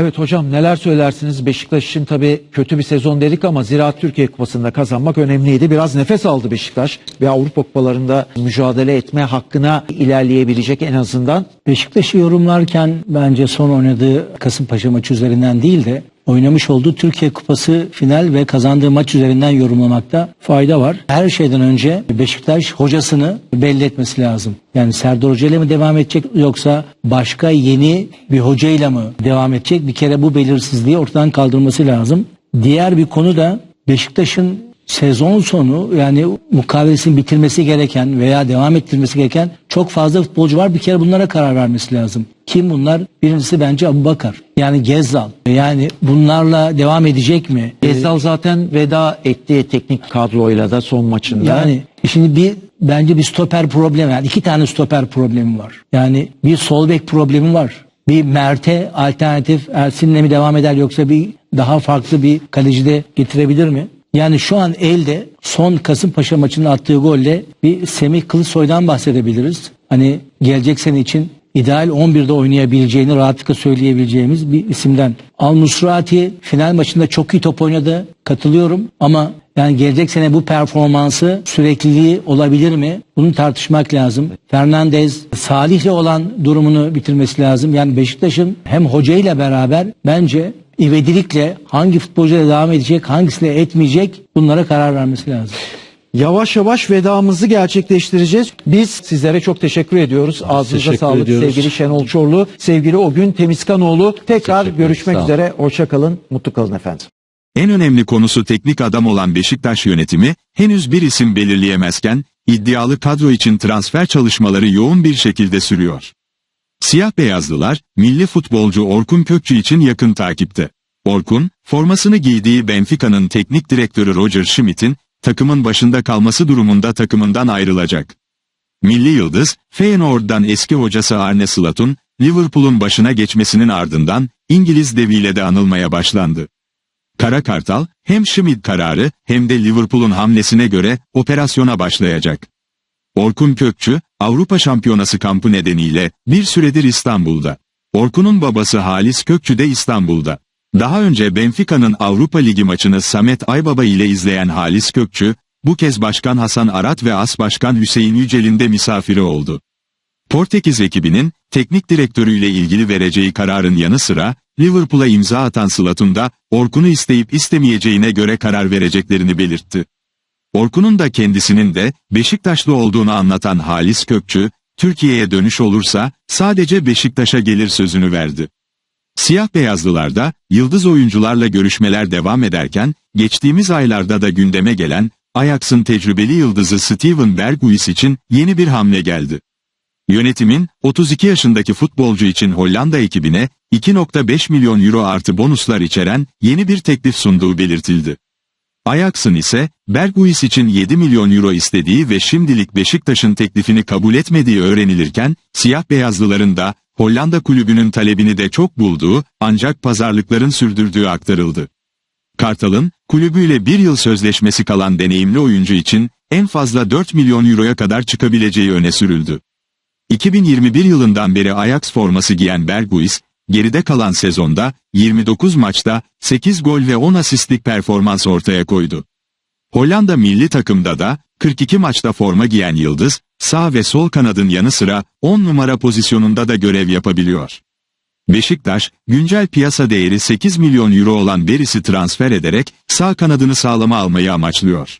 Evet hocam neler söylersiniz? Beşiktaş için tabii kötü bir sezon dedik ama Ziraat Türkiye Kupası'nda kazanmak önemliydi. Biraz nefes aldı Beşiktaş ve Avrupa Kupalarında mücadele etme hakkına ilerleyebilecek en azından. Beşiktaş'ı yorumlarken bence son oynadığı Kasımpaşa maçı üzerinden değil de oynamış olduğu Türkiye Kupası final ve kazandığı maç üzerinden yorumlamakta fayda var. Her şeyden önce Beşiktaş hocasını belli etmesi lazım. Yani Serdar Hoca ile mi devam edecek yoksa başka yeni bir hocayla mı devam edecek? Bir kere bu belirsizliği ortadan kaldırması lazım. Diğer bir konu da Beşiktaş'ın sezon sonu yani mukavelesini bitirmesi gereken veya devam ettirmesi gereken çok fazla futbolcu var. Bir kere bunlara karar vermesi lazım. Kim bunlar? Birincisi bence Abu Bakar. Yani Gezzal. Yani bunlarla devam edecek mi? Gezdal zaten veda etti teknik kadroyla da son maçında. Yani şimdi bir bence bir stoper problemi yani iki tane stoper problemi var. Yani bir sol bek problemi var. Bir Mert'e alternatif Ersin'le mi devam eder yoksa bir daha farklı bir kaleci de getirebilir mi? Yani şu an elde son Kasımpaşa maçında attığı golle bir Semih Kılıçsoy'dan bahsedebiliriz. Hani gelecek sene için ideal 11'de oynayabileceğini rahatlıkla söyleyebileceğimiz bir isimden. Al Nusrati final maçında çok iyi top oynadı. Katılıyorum ama yani gelecek sene bu performansı sürekliliği olabilir mi? Bunu tartışmak lazım. Fernandez Salih'le olan durumunu bitirmesi lazım. Yani Beşiktaş'ın hem hocayla beraber bence ivedilikle hangi futbolcuyla devam edecek, hangisiyle etmeyecek bunlara karar vermesi lazım. Yavaş yavaş vedamızı gerçekleştireceğiz. Biz sizlere çok teşekkür ediyoruz. Ağzınıza teşekkür sağlık ediyoruz. sevgili Şenol Çorlu, sevgili Ogün Temizkanoğlu. Tekrar Teşekkür görüşmek üzere. Hoşça kalın, mutlu kalın efendim. En önemli konusu teknik adam olan Beşiktaş yönetimi, henüz bir isim belirleyemezken, iddialı kadro için transfer çalışmaları yoğun bir şekilde sürüyor. Siyah beyazlılar, milli futbolcu Orkun Kökçü için yakın takipte. Orkun, formasını giydiği Benfica'nın teknik direktörü Roger Schmidt'in, takımın başında kalması durumunda takımından ayrılacak. Milli Yıldız, Feyenoord'dan eski hocası Arne Slot'un, Liverpool'un başına geçmesinin ardından, İngiliz deviyle de anılmaya başlandı. Kara Kartal, hem Schmidt kararı hem de Liverpool'un hamlesine göre operasyona başlayacak. Orkun Kökçü, Avrupa Şampiyonası kampı nedeniyle bir süredir İstanbul'da. Orkun'un babası Halis Kökçü de İstanbul'da. Daha önce Benfica'nın Avrupa Ligi maçını Samet Aybaba ile izleyen Halis Kökçü, bu kez Başkan Hasan Arat ve As Başkan Hüseyin Yücel'in de misafiri oldu. Portekiz ekibinin teknik direktörüyle ilgili vereceği kararın yanı sıra Liverpool'a imza atan Slot'un da Orkun'u isteyip istemeyeceğine göre karar vereceklerini belirtti. Orkun'un da kendisinin de Beşiktaşlı olduğunu anlatan Halis Kökçü, Türkiye'ye dönüş olursa sadece Beşiktaş'a gelir sözünü verdi. Siyah beyazlılarda yıldız oyuncularla görüşmeler devam ederken geçtiğimiz aylarda da gündeme gelen Ajax'ın tecrübeli yıldızı Steven Berghuis için yeni bir hamle geldi. Yönetimin 32 yaşındaki futbolcu için Hollanda ekibine 2.5 milyon euro artı bonuslar içeren yeni bir teklif sunduğu belirtildi. Ajax'ın ise Berghuis için 7 milyon euro istediği ve şimdilik Beşiktaş'ın teklifini kabul etmediği öğrenilirken, siyah beyazlıların da Hollanda kulübünün talebini de çok bulduğu ancak pazarlıkların sürdürdüğü aktarıldı. Kartal'ın kulübüyle bir yıl sözleşmesi kalan deneyimli oyuncu için en fazla 4 milyon euroya kadar çıkabileceği öne sürüldü. 2021 yılından beri Ajax forması giyen Berghuis, geride kalan sezonda 29 maçta 8 gol ve 10 asistlik performans ortaya koydu. Hollanda milli takımda da 42 maçta forma giyen Yıldız, sağ ve sol kanadın yanı sıra 10 numara pozisyonunda da görev yapabiliyor. Beşiktaş, güncel piyasa değeri 8 milyon euro olan Beris'i transfer ederek sağ kanadını sağlama almayı amaçlıyor.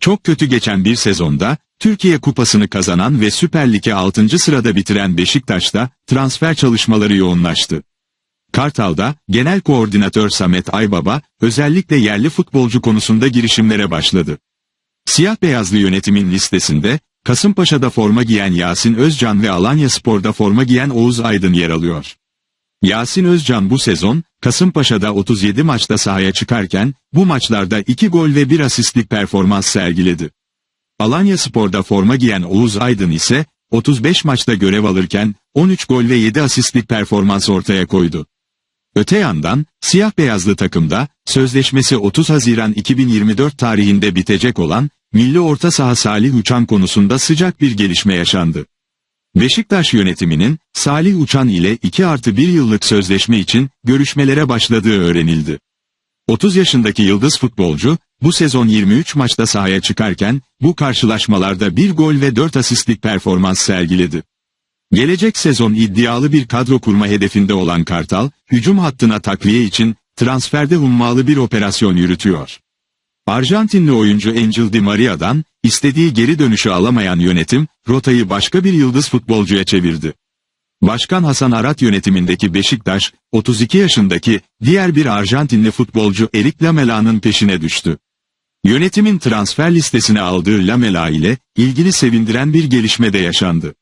Çok kötü geçen bir sezonda, Türkiye Kupası'nı kazanan ve Süper Lig'e 6. sırada bitiren Beşiktaş'ta transfer çalışmaları yoğunlaştı. Kartal'da genel koordinatör Samet Aybaba özellikle yerli futbolcu konusunda girişimlere başladı. Siyah beyazlı yönetimin listesinde Kasımpaşa'da forma giyen Yasin Özcan ve Alanya Spor'da forma giyen Oğuz Aydın yer alıyor. Yasin Özcan bu sezon Kasımpaşa'da 37 maçta sahaya çıkarken bu maçlarda 2 gol ve 1 asistlik performans sergiledi. Alanya Spor'da forma giyen Oğuz Aydın ise 35 maçta görev alırken 13 gol ve 7 asistlik performans ortaya koydu. Öte yandan, siyah beyazlı takımda, sözleşmesi 30 Haziran 2024 tarihinde bitecek olan, milli orta saha Salih Uçan konusunda sıcak bir gelişme yaşandı. Beşiktaş yönetiminin Salih Uçan ile 2 artı 1 yıllık sözleşme için görüşmelere başladığı öğrenildi. 30 yaşındaki yıldız futbolcu bu sezon 23 maçta sahaya çıkarken bu karşılaşmalarda 1 gol ve 4 asistlik performans sergiledi. Gelecek sezon iddialı bir kadro kurma hedefinde olan Kartal, hücum hattına takviye için transferde hummalı bir operasyon yürütüyor. Arjantinli oyuncu Angel Di Maria'dan istediği geri dönüşü alamayan yönetim, rotayı başka bir yıldız futbolcuya çevirdi. Başkan Hasan Arat yönetimindeki Beşiktaş, 32 yaşındaki diğer bir Arjantinli futbolcu Erik Lamela'nın peşine düştü. Yönetimin transfer listesine aldığı Lamela ile ilgili sevindiren bir gelişme de yaşandı.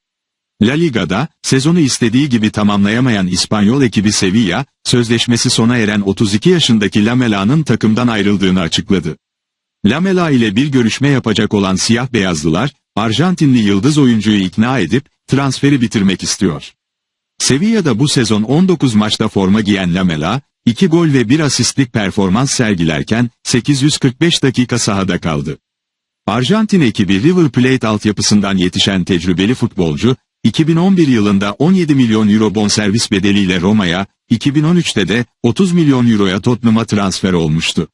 La Liga'da sezonu istediği gibi tamamlayamayan İspanyol ekibi Sevilla, sözleşmesi sona eren 32 yaşındaki Lamela'nın takımdan ayrıldığını açıkladı. Lamela ile bir görüşme yapacak olan siyah beyazlılar, Arjantinli yıldız oyuncuyu ikna edip transferi bitirmek istiyor. Sevilla'da bu sezon 19 maçta forma giyen Lamela, 2 gol ve 1 asistlik performans sergilerken 845 dakika sahada kaldı. Arjantin ekibi River Plate altyapısından yetişen tecrübeli futbolcu, 2011 yılında 17 milyon euro bonservis bedeliyle Roma'ya, 2013'te de 30 milyon euroya Tottenham'a transfer olmuştu.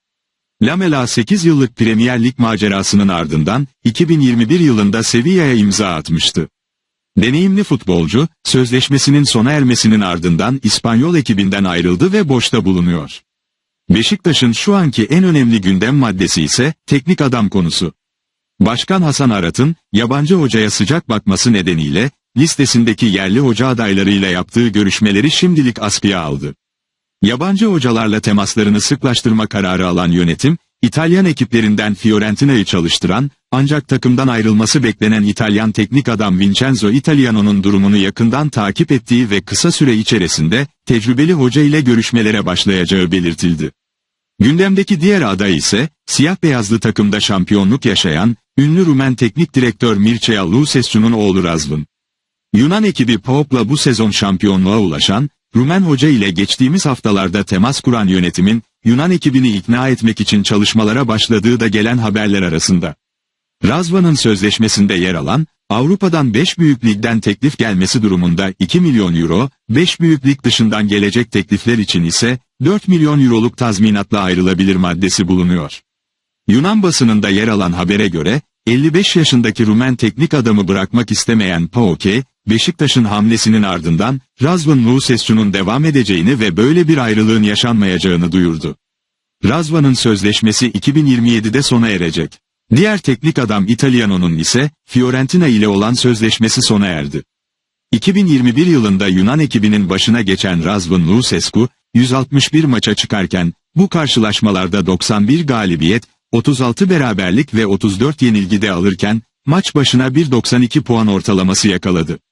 Lamela 8 yıllık Premier Lig macerasının ardından 2021 yılında Sevilla'ya imza atmıştı. Deneyimli futbolcu, sözleşmesinin sona ermesinin ardından İspanyol ekibinden ayrıldı ve boşta bulunuyor. Beşiktaş'ın şu anki en önemli gündem maddesi ise teknik adam konusu. Başkan Hasan Arat'ın yabancı hocaya sıcak bakması nedeniyle listesindeki yerli hoca adaylarıyla yaptığı görüşmeleri şimdilik askıya aldı. Yabancı hocalarla temaslarını sıklaştırma kararı alan yönetim, İtalyan ekiplerinden Fiorentina'yı çalıştıran, ancak takımdan ayrılması beklenen İtalyan teknik adam Vincenzo Italiano'nun durumunu yakından takip ettiği ve kısa süre içerisinde tecrübeli hoca ile görüşmelere başlayacağı belirtildi. Gündemdeki diğer aday ise, siyah beyazlı takımda şampiyonluk yaşayan, ünlü Rumen teknik direktör Mircea Lucescu'nun oğlu Razvın. Yunan ekibi PAOK'la bu sezon şampiyonluğa ulaşan, Rumen hoca ile geçtiğimiz haftalarda temas kuran yönetimin, Yunan ekibini ikna etmek için çalışmalara başladığı da gelen haberler arasında. Razvan'ın sözleşmesinde yer alan, Avrupa'dan 5 büyük ligden teklif gelmesi durumunda 2 milyon euro, 5 büyük lig dışından gelecek teklifler için ise 4 milyon euroluk tazminatla ayrılabilir maddesi bulunuyor. Yunan basınında yer alan habere göre, 55 yaşındaki Rumen teknik adamı bırakmak istemeyen PAOK, Beşiktaş'ın hamlesinin ardından Razvan Lucescu'nun devam edeceğini ve böyle bir ayrılığın yaşanmayacağını duyurdu. Razvan'ın sözleşmesi 2027'de sona erecek. Diğer teknik adam İtalyano'nun ise Fiorentina ile olan sözleşmesi sona erdi. 2021 yılında Yunan ekibinin başına geçen Razvan Lucescu, 161 maça çıkarken bu karşılaşmalarda 91 galibiyet, 36 beraberlik ve 34 yenilgi de alırken maç başına 1.92 puan ortalaması yakaladı.